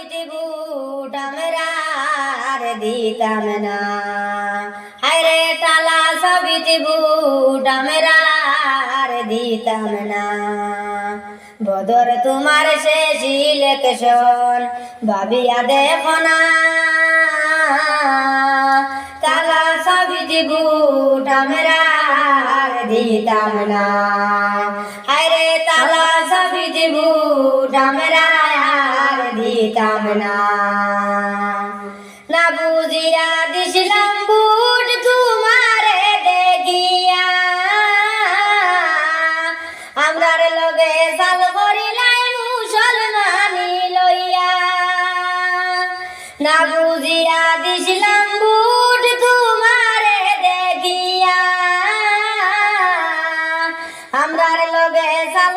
সাবিতি বুট আমরা দিতাম না হায়রে টালা সাবিতি বুট দিতাম না। বদর তোমার শেষ ইলেকশন ভাবিয়া দেখো না। তালা সাবিতি বুট আমরা দিতাম না। হায়রে তালা সাবিতি বুট দিতাম না না বুঝিয়া দিছিলাম বুট তোমারে দেখিয়া। আমরার লগে সাল করিলাই মুসলমানি লইয়া। না বুঝিয়া দিছিলাম বুট তোমারে দেখিয়া। আমরার লগে সাল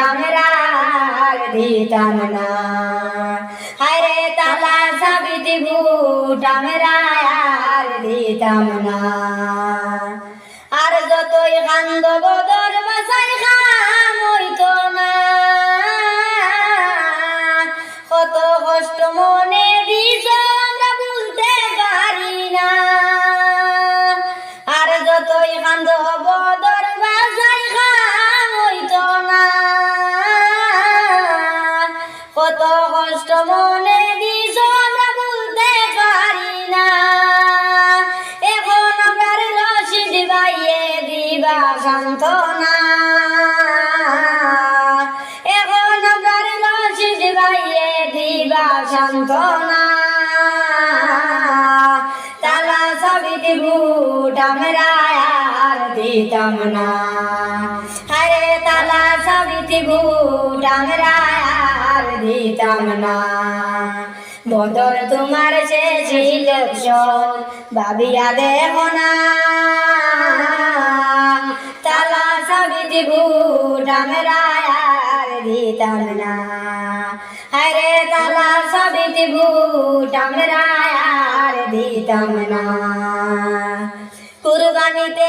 আমরা দিতাম না হরে তালা সাবিতি বুট আমরা দিতাম না আর যতই কান্দ বদর খাম কষ্ট মনে দিছ আমরা বলতে পারি না। এখন আমরা রশিদ বাইয়ে দিবা সান্ত্বনা। এখন আমরা রশিদ বাইয়ে দিবা সান্ত্বনা। তালা সাবিতি বুট আমরা আর দিতাম না। আরে তালা সাবিতি বুট আমরা দিতাম না বদর তোমার ইলেকশন ভাবিয়া দেখো না। তালা সাবিতি বুট আমরা দিতাম না আরে তালা সাবিতি দিতাম না কুরবানিতে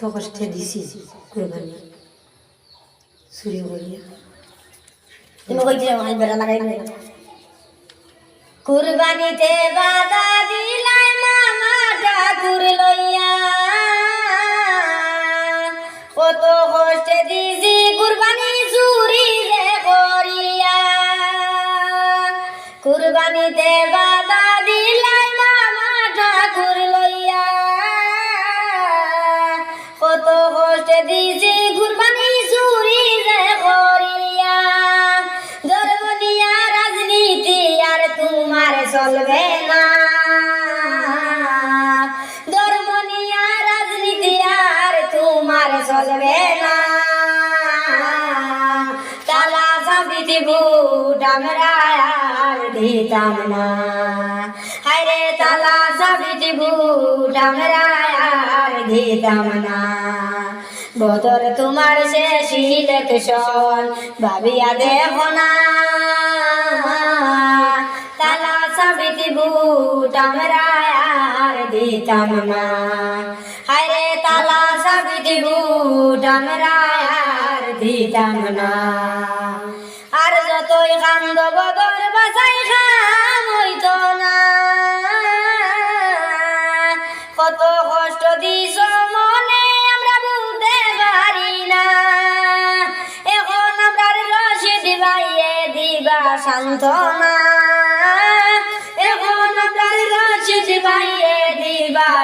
কত কষ্টে দিছি কুরবানি চুরি করিয়া কুরবানিতে বাধা দিলাই মামা ঠাকুর লইয়া কত কষ্টে দিছি চলবে না। ধর্মনিয়া রাজনীতি আর তোমার চলবে না। তালা সাবিতি বুট আর দিতাম না। হায়রে তালা সাবিতি বুট আমরা আর দিতাম না। বদর তোমার শেষ ইলেকশন ভাবিয়া দেখো না। বুট আমরা দিতাম তালা দিতাম না। আর যতই কান্দ বদর বাসাই খাম হইতো না। কত কষ্ট দিছ মনে আমরা বলতে পারি না। এখন আমরা রশিদ ভাইয়ে দিবা সান্ত্বনা।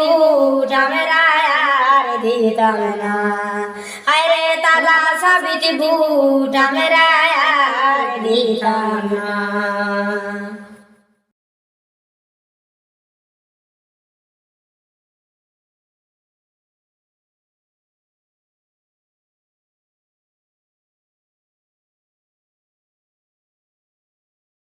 বুট আমরা আর দিতাম না। হায়রে তালা সাবিতে বুট আমরা আর দিতাম না।